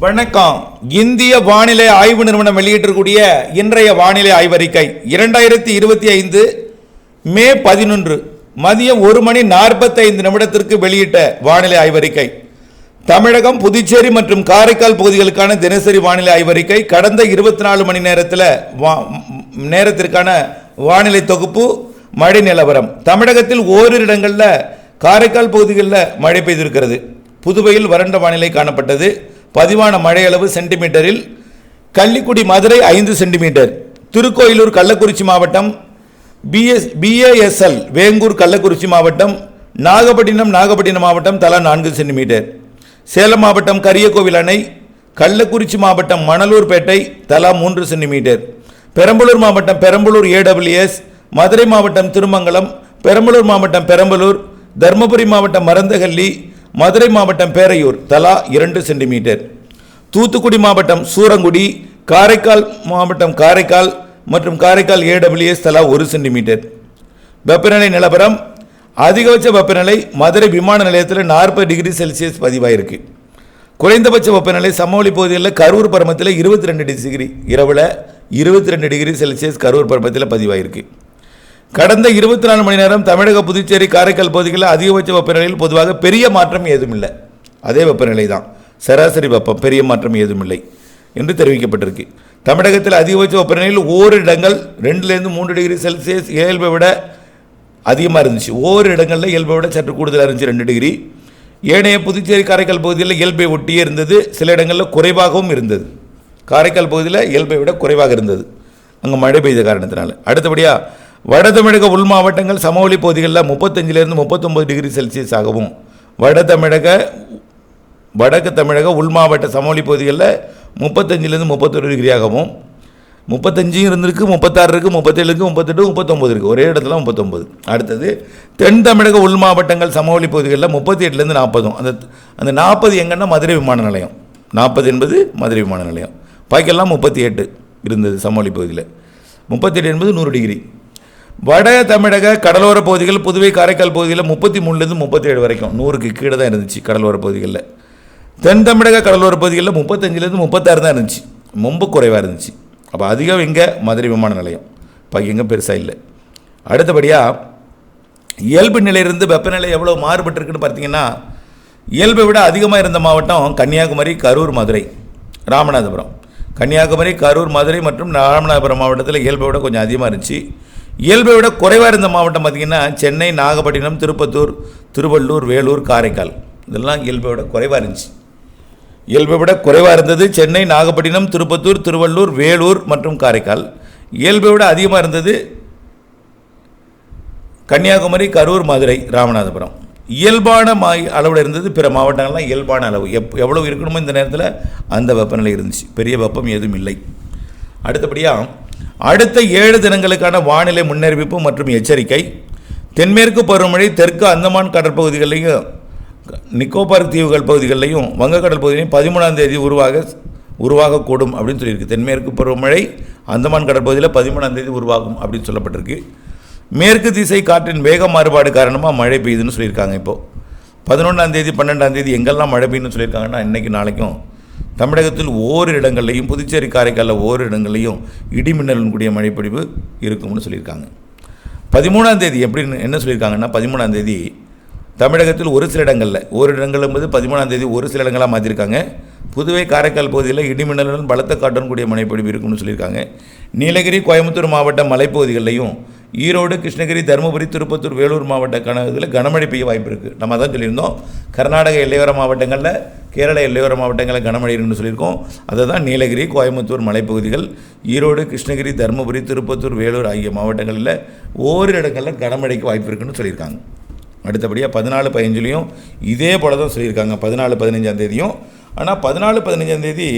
வணக்கம். இந்திய வானிலை ஆய்வு நிறுவனம் வெளியிட்டிருக்கூடிய இன்றைய வானிலை ஆய்வறிக்கை இரண்டாயிரத்தி இருபத்தி ஐந்து மே பதினொன்று மதியம் ஒரு மணி நாற்பத்தைந்து நிமிடத்திற்கு வெளியிட்ட வானிலை ஆய்வறிக்கை. தமிழகம் புதுச்சேரி மற்றும் காரைக்கால் பகுதிகளுக்கான தினசரி வானிலை ஆய்வறிக்கை கடந்த இருபத்தி நாலு மணி நேரத்தில் வா- நேரத்திற்கான வானிலை தொகுப்பு மழை நிலவரம். தமிழகத்தில் ஓரிரு இடங்களில் காரைக்கால் பகுதிகளில் மழை பெய்திருக்கிறது. புதுவையில் வறண்ட வானிலை காணப்பட்டது. பதிவான மழையளவு சென்டிமீட்டரில் கள்ளிக்குடி மதுரை ஐந்து சென்டிமீட்டர் திருக்கோயிலூர் கள்ளக்குறிச்சி மாவட்டம் பிஎஸ் பிஏஎஸ்எல் வேங்கூர் கள்ளக்குறிச்சி மாவட்டம் நாகப்பட்டினம் நாகப்பட்டினம் மாவட்டம் தலா நான்கு சென்டிமீட்டர் சேலம் மாவட்டம் கரியக்கோவில் அணை கள்ளக்குறிச்சி மாவட்டம் மணலூர்பேட்டை தலா மூன்று சென்டிமீட்டர் பெரம்பலூர் மாவட்டம் பெரம்பலூர் ஏடபிள்யூஎஸ் மதுரை மாவட்டம் திருமங்கலம் பெரம்பலூர் மாவட்டம் பெரம்பலூர் தருமபுரி மாவட்டம் மருந்தகல்லி மதுரை மாவட்டம் பேரையூர் தலா இரண்டு சென்டிமீட்டர். தூத்துக்குடி மாவட்டம் சூரங்குடி காரைக்கால் மாவட்டம் காரைக்கால் மற்றும் காரைக்கால் ஏடபிள்யூஎஸ் தலா ஒரு சென்டிமீட்டர். வெப்பநிலை நிலவரம் அதிகபட்ச வெப்பநிலை மதுரை விமான நிலையத்தில் நாற்பது டிகிரி செல்சியஸ் பதிவாயிருக்கு. குறைந்தபட்ச வெப்பநிலை சமவெளி பகுதிகளில் கரூர் பருமத்தில் இருபத்தி ரெண்டு டிகிரி இரவில் இருபத்தி ரெண்டு டிகிரி செல்சியஸ் கரூர் பருமத்தில் பதிவாயிருக்கு. கடந்த இருபத்தி நாலு மணி நேரம் தமிழக புதுச்சேரி காரைக்கால் பகுதிகளில் அதிகபட்ச வெப்பநிலையில் பொதுவாக பெரிய மாற்றம் ஏதும் இல்லை அதே வெப்பநிலை தான். சராசரி வெப்பம் பெரிய மாற்றம் ஏதும் இல்லை என்று தெரிவிக்கப்பட்டிருக்கு. தமிழகத்தில் அதிகபட்ச வெப்பநிலையில் ஓர் இடங்கள் ரெண்டுலேருந்து மூன்று டிகிரி செல்சியஸ் இயல்பை விட அதிகமாக இருந்துச்சு. ஓர் இடங்களில் இயல்பை விட சற்று கூடுதலாக இருந்துச்சு ரெண்டு டிகிரி. ஏனைய புதுச்சேரி காரைக்கால் பகுதியில் இயல்பை ஒட்டியே இருந்தது. சில இடங்களில் குறைவாகவும் இருந்தது. காரைக்கால் பகுதியில் இயல்பை விட குறைவாக இருந்தது. அங்கே மழை பெய்த காரணத்தினால. அடுத்தபடியாக வட தமிழக உள் மாவட்டங்கள் சமவெளி பகுதிகளில் முப்பத்தஞ்சிலிருந்து முப்பத்தொம்பது டிகிரி செல்சியஸ் ஆகவும் வட தமிழக வடக்கு தமிழக உள் மாவட்ட சமவெளி பகுதிகளில் முப்பத்தஞ்சிலேருந்து முப்பத்தொரு டிகிரியாகவும் முப்பத்தஞ்சும் இருந்திருக்கு முப்பத்தாறு இருக்குது முப்பத்தேழுக்கு முப்பத்தெட்டு முப்பத்தொம்பது இருக்குது ஒரே இடத்துல முப்பத்தொம்பது அடுத்தது தென் தமிழக உள் மாவட்டங்கள் சமவெளி பகுதிகளில் முப்பத்தி எட்டுலேருந்து நாற்பதும். அந்த அந்த நாற்பது எங்கன்னா மதுரை விமான நிலையம். நாற்பது என்பது மதுரை விமான நிலையம். பாக்கெல்லாம் முப்பத்தி எட்டு இருந்தது சமவெளி பகுதியில். முப்பத்தெட்டு என்பது நூறு டிகிரி. வட தமிழக கடலோர பகுதிகள் புதுவை காரைக்கால் பகுதியில் முப்பத்தி மூணுலேருந்து முப்பத்தேழு வரைக்கும். நூறுக்கு கீழே தான் இருந்துச்சு கடலோர பகுதிகளில். தென் தமிழக கடலோர பகுதிகளில் முப்பத்தஞ்சிலேருந்து முப்பத்தாறு தான் இருந்துச்சு. ரொம்ப குறைவாக இருந்துச்சு. அப்போ அதிகம் இங்கே மதுரை விமான நிலையம். இப்போ எங்கே பெருசாக இல்லை. அடுத்தபடியாக இயல்பு நிலையிலிருந்து வெப்பநிலை எவ்வளோ மாறுபட்டிருக்குன்னு பார்த்தீங்கன்னா இயல்பை விட அதிகமாக இருந்த மாவட்டம் கன்னியாகுமரி கரூர் மதுரை ராமநாதபுரம். கன்னியாகுமரி கரூர் மதுரை மற்றும் ராமநாதபுரம் மாவட்டத்தில் இயல்பை விட கொஞ்சம் அதிகமாக இருந்துச்சு. இயல்பை விட குறைவாக இருந்த மாவட்டம் பார்த்திங்கன்னா சென்னை நாகப்பட்டினம் திருப்பத்தூர் திருவள்ளூர் வேலூர் காரைக்கால். இதெல்லாம் இயல்பை விட குறைவாக இருந்துச்சு. இயல்பை விட குறைவாக இருந்தது சென்னை நாகப்பட்டினம் திருப்பத்தூர் திருவள்ளூர் வேலூர் மற்றும் காரைக்கால். இயல்பை விட அதிகமாக இருந்தது கன்னியாகுமரி கரூர் மதுரை ராமநாதபுரம். இயல்பான மா அளவில் இருந்தது பிற மாவட்டங்கள்லாம் இயல்பான அளவு. எப் எவ்வளோ இருக்கணுமோ இந்த நேரத்தில் அந்த வெப்பநிலை இருந்துச்சு. பெரிய வெப்பம் எதுவும் இல்லை. அடுத்தபடியாக அடுத்த ஏழு தினங்களுக்கான வானிலை முன்னறிவிப்பு மற்றும் எச்சரிக்கை. தென்மேற்கு பருவமழை தெற்கு அந்தமான் கடற்பகுதிகளிலையும் நிக்கோபார் தீவுகள் பகுதிகளிலையும் வங்கக்கடல் பகுதியிலையும் பதிமூணாம் தேதி உருவாக உருவாகக்கூடும் அப்படின்னு சொல்லியிருக்கு. தென்மேற்கு பருவமழை அந்தமான் கடற்பகுதியில் பதிமூணாம் தேதி உருவாகும் அப்படின்னு சொல்லப்பட்டிருக்கு. மேற்கு திசை காற்றின் வேக மாறுபாடு காரணமாக மழை பெய்யுதுன்னு சொல்லியிருக்காங்க இப்போது பதினொன்றாம் தேதி பன்னெண்டாம் தேதி எங்கெல்லாம் மழை பெய்யுன்னு சொல்லியிருக்காங்கன்னா இன்றைக்கி நாளைக்கும் தமிழகத்தில் ஓரிரு இடங்கள்லையும் புதுச்சேரி காரைக்காலில் ஓரிரு இடங்கள்லையும் இடிமின்னலுடன் கூடிய மழைப்பொழிவு இருக்கும்னு சொல்லியிருக்காங்க. பதிமூணாம் தேதி எப்படின்னு என்ன சொல்லியிருக்காங்கன்னா பதிமூணாம் தேதி தமிழகத்தில் ஒரு சில இடங்களில் ஒரு இடங்கள் என்பது பதிமூணாம் தேதி ஒரு சில இடங்களாக மாற்றிருக்காங்க புதுவை காரைக்கால் பகுதியில் இடிமின்னலுடன் பலத்த காட்டுடன் கூடிய மழைப்பொழிவு இருக்கும்னு சொல்லியிருக்காங்க. நீலகிரி கோயம்புத்தூர் மாவட்ட மலைப்பகுதிகளிலையும் ஈரோடு கிருஷ்ணகிரி தருமபுரி திருப்பத்தூர் வேலூர் மாவட்ட கணக்குகளில் கனமழை பெய்ய வாய்ப்பு இருக்குது நம்ம தான் சொல்லியிருந்தோம். கர்நாடக எல்லையோர மாவட்டங்களில் கேரள எல்லையோர மாவட்டங்களில் கனமழை இருக்குன்னு சொல்லியிருக்கோம். அதை தான் நீலகிரி கோயம்புத்தூர் மலைப்பகுதிகள் ஈரோடு கிருஷ்ணகிரி தருமபுரி திருப்பத்தூர் வேலூர் ஆகிய மாவட்டங்களில் ஓரிரு இடங்களில் கனமழைக்கு வாய்ப்பு இருக்குன்னு சொல்லியிருக்காங்க. அடுத்தபடியாக பதினாலு பதினஞ்சுலேயும் இதே போல தான் சொல்லியிருக்காங்க. பதினாலு பதினஞ்சாம் தேதியும். ஆனால் பதினாலு பதினஞ்சாம் தேதி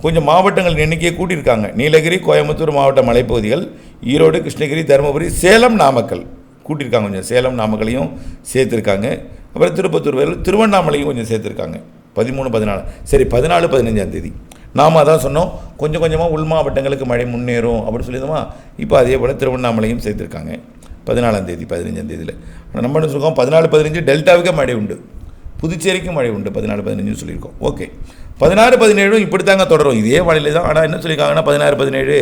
கொஞ்சம் மாவட்டங்கள் எண்ணிக்கையை கூட்டியிருக்காங்க. நீலகிரி கோயம்புத்தூர் மாவட்ட மலைப்பகுதிகள் ஈரோடு கிருஷ்ணகிரி தருமபுரி சேலம் நாமக்கல் கூட்டியிருக்காங்க கொஞ்சம். சேலம் நாமக்கலையும் சேர்த்துருக்காங்க. அப்புறம் திருப்பத்தூர் வேலூர் திருவண்ணாமலையும் கொஞ்சம் சேர்த்துருக்காங்க. பதிமூணு பதினாலு. சரி பதினாலு பதினஞ்சாம் தேதி. நாம் அதான் சொன்னோம். கொஞ்சம் கொஞ்சமாக உள் மாவட்டங்களுக்கு மழை முன்னேறும் அப்படின்னு சொல்லியிருந்தோமா? இப்போ அதே போல் திருவண்ணாமலையும் சேர்த்துருக்காங்க. பதினாலாம் தேதி பதினஞ்சாம் தேதியில். ஆனால் நம்ம என்ன சொல்லுவோம் பதினாலு பதினஞ்சு டெல்டாவுக்கே மழை உண்டு. புதுச்சேரிக்கும் மழை உண்டு. பதினாலு பதினஞ்சுன்னு சொல்லியிருக்கோம். ஓகே. பதினாறு பதினேழும் இப்படி தாங்க தொடரும். இதே வானிலை தான் ஆனால் என்ன சொல்லியிருக்காங்கன்னா பதினாறு பதினேழு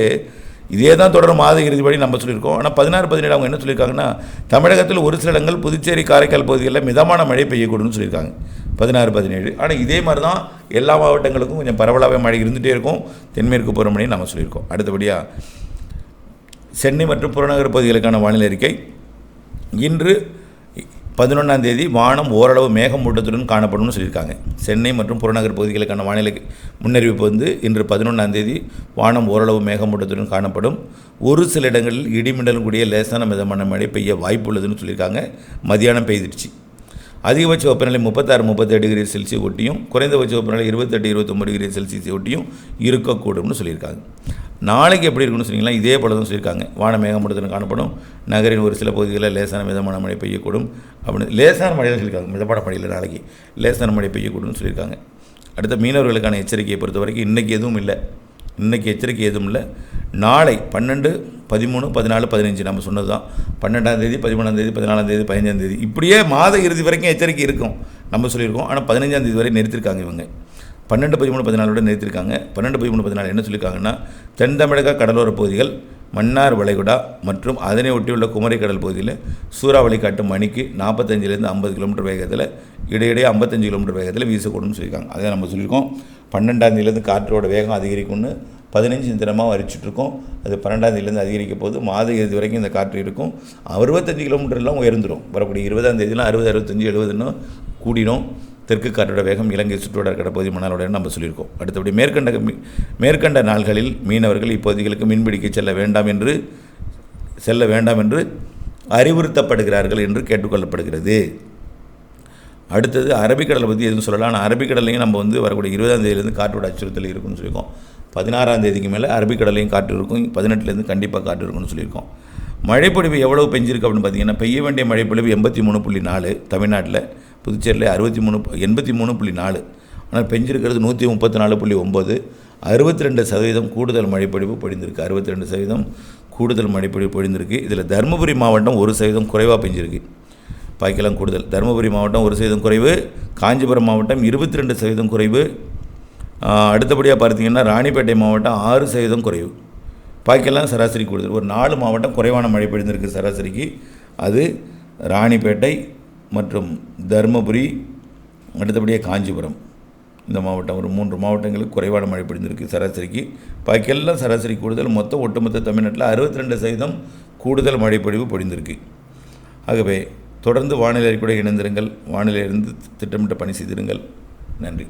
இதே தான் தொடரும் மாத இறுதி நம்ம சொல்லியிருக்கோம். ஆனால் பதினாறு பதினேழு அவங்க என்ன சொல்லியிருக்காங்கன்னா தமிழகத்தில் ஒரு சில இடங்கள் புதுச்சேரி காரைக்கால் பகுதிகளில் மிதமான மழை பெய்யக்கூடும்னு சொல்லியிருக்காங்க. பதினாறு பதினேழு. ஆனால் இதே மாதிரி தான் எல்லா மாவட்டங்களுக்கும் கொஞ்சம் பரவலாகவே மழை இருந்துகிட்டே இருக்கும். தென்மேற்கு பருவமழையும் நம்ம சொல்லியிருக்கோம். அடுத்தபடியாக சென்னை மற்றும் புறநகர் பகுதிகளுக்கான வானிலை அறிக்கை. இன்று பதினொன்றாம் தேதி வானம் ஓரளவு மேகமூட்டத்துடன் காணப்படும்னு சொல்லியிருக்காங்க. சென்னை மற்றும் புறநகர் பகுதிகளுக்கான வானிலை முன்னறிவிப்பு வந்து இன்று பதினொன்றாம் தேதி வானம் ஓரளவு மேகமூட்டத்துடன் காணப்படும். ஒரு சில இடங்களில் இடிமின்னலும் கூடிய லேசான மிதமான மழை பெய்ய வாய்ப்பு உள்ளதுன்னு சொல்லியிருக்காங்க. மதியானம் பெய்திருச்சு. அதிகபட்ச வெப்பநிலை முப்பத்தாறு முப்பத்தெட்டு டிகிரி செல்சியஸ் ஒட்டியும் குறைந்தபட்ச வெப்பநிலை இருபத்தெட்டு இருபத்தொம்பது டிகிரி செல்சியஸ் ஒட்டியும் இருக்கக்கூடும்னு சொல்லியிருக்காங்க. நாளைக்கு எப்படி இருக்குன்னு சொன்னீங்கன்னா இதே போல தான் சொல்லியிருக்காங்க. வான மேகமூட்டத்துடன் காணப்படும். நகரின் ஒரு சில பகுதிகளில் லேசான மிதமான மழை பெய்யக்கூடும். அப்படின்னு லேசான மழை தான் சொல்லியிருக்காங்க. மிதமான மழையில் நாளைக்கு லேசான மழை பெய்யக்கூடும்னு சொல்லியிருக்காங்க. அடுத்த மீனவர்களுக்கான எச்சரிக்கையை பொறுத்த வரைக்கும் இன்றைக்கி எதுவும் இல்லை. இன்றைக்கி எச்சரிக்கை எதுவும் இல்லை. நாளை பன்னெண்டு பதிமூணு பதினாலு பதினஞ்சு நம்ம சொன்னது தான் பன்னெண்டாம் தேதி பதிமூணாம் தேதி பதினாலாம் தேதி பதினஞ்சாம் தேதி. இப்படியே மாத இறுதி வரைக்கும் எச்சரிக்கை இருக்கும். நம்ம சொல்லியிருக்கோம். ஆனால் பதினஞ்சாம் தேதி வரை நிறுத்திருக்காங்க இவங்க. பன்னெண்டு பதிமூணு பதினாலோட நிறுத்திருக்காங்க பன்னெண்டு பதிமூணு பதினாலு என்ன சொல்லியிருக்காங்கன்னா தென் தமிழக கடலோர பகுதிகள் மன்னார் வளைகுடா மற்றும் அதனை ஒட்டியுள்ள குமரி கடல் பகுதியில் சூறாவளி காட்டும் மணிக்கு நாற்பத்தஞ்சிலேருந்து ஐம்பது கிலோமீட்டர் வேகத்தில் இடையிடையே ஐம்பத்தஞ்சு கிலோமீட்டர் வேகத்தில் வீசக்கூடும்னு சொல்லியிருக்காங்க. அதை நம்ம சொல்லியிருக்கோம். பன்னெண்டாந்தேதியிலேருந்து காற்றோட வேகம் அதிகரிக்கும்னு பதினஞ்சு தினமாக வரிச்சிட்ருக்கோம் அது பன்னெண்டாந்தேதியிலேருந்து அதிகரிக்க போது மாத இறுதி வரைக்கும் இந்த காற்று இருக்கும். அறுபத்தஞ்சு கிலோமீட்டர்லாம் உயர்ந்துடும். வரக்கூடிய இருபதாம் தேதியெலாம் அறுபது அறுபத்தஞ்சு எழுபதுன்னு கூடிடும். தெற்கு காற்றோட வேகம் இலங்கை சுற்றுவட்டார கடற்பகுதி மணலோட நம்ம சொல்லியிருக்கோம். அடுத்தபடி மேற்கண்ட மேற்கண்ட நாள்களில் மீனவர்கள் இப்பகுதிகளுக்கு மீன்பிடிக்க செல்ல வேண்டாம் என்று செல்ல வேண்டாம் என்று அறிவுறுத்தப்படுகிறார்கள் என்று கேட்டுக்கொள்ளப்படுகிறது. அடுத்தது அரபிக்கடலை பற்றி எதுவும் சொல்லலாம். ஆனால் அரபிக்கடலையும் நம்ம வந்து வரக்கூடிய இருபதாம் தேதியிலேருந்து காற்றோட அச்சுறுத்தல் இருக்குன்னு சொல்லியிருக்கோம். பதினாறாம் தேதிக்கு மேலே அரபிக்கடலையும் காற்று இருக்கும். பதினெட்டுலேருந்து கண்டிப்பாக காற்று இருக்கும்னு சொல்லியிருக்கோம். மழைப்பொழிவு எவ்வளவு பெஞ்சிருக்கு அப்படின்னு பார்த்தீங்கன்னா பெய்ய வேண்டிய மழைப்பொழிவு எண்பத்தி மூணு புள்ளி நாலு தமிழ்நாட்டில். புதுச்சேரியில் அறுபத்தி மூணு எண்பத்தி மூணு புள்ளி நாலு. ஆனால் பெஞ்சிருக்கிறது நூற்றி முப்பத்தி நாலு புள்ளி ஒம்பது. அறுபத்தி ரெண்டு சதவீதம் கூடுதல் மழைப்பொழிவு பொழிந்திருக்கு. அறுபத்தி ரெண்டு சதவீதம் கூடுதல் மழைப்பொழிவு பொழிந்திருக்கு. இதில் தருமபுரி மாவட்டம் ஒரு சதவீதம் குறைவாக பெஞ்சிருக்கு. பாய்க்கலாம் கூடுதல். தருமபுரி மாவட்டம் ஒரு சதவீதம் குறைவு. காஞ்சிபுரம் மாவட்டம் இருபத்தி ரெண்டு சதவீதம் குறைவு. அடுத்தபடியாக பார்த்தீங்கன்னா ராணிப்பேட்டை மாவட்டம் ஆறு சதவீதம் குறைவு. பாய்க்கெல்லாம் சராசரி கூடுதல். ஒரு நாலு மாவட்டம் குறைவான மழை பெய்திருக்கு சராசரிக்கு. அது ராணிப்பேட்டை மற்றும் தருமபுரி அடுத்தபடியாக காஞ்சிபுரம். இந்த மாவட்டம் ஒரு மூன்று மாவட்டங்களுக்கு குறைவான மழை பொழிந்திருக்கு. சராசரிக்கு பாக்கியெல்லாம் சராசரி கூடுதல். மொத்தம் ஒட்டுமொத்த தமிழ்நாட்டில் அறுபத்தி ரெண்டு சதவீதம் கூடுதல் மழைப்பொழிவு பொழிந்திருக்கு. ஆகவே தொடர்ந்து வானிலை கூட இணைந்திருங்கள். வானிலையிலிருந்து திட்டமிட்ட பணி செய்திருங்கள். நன்றி.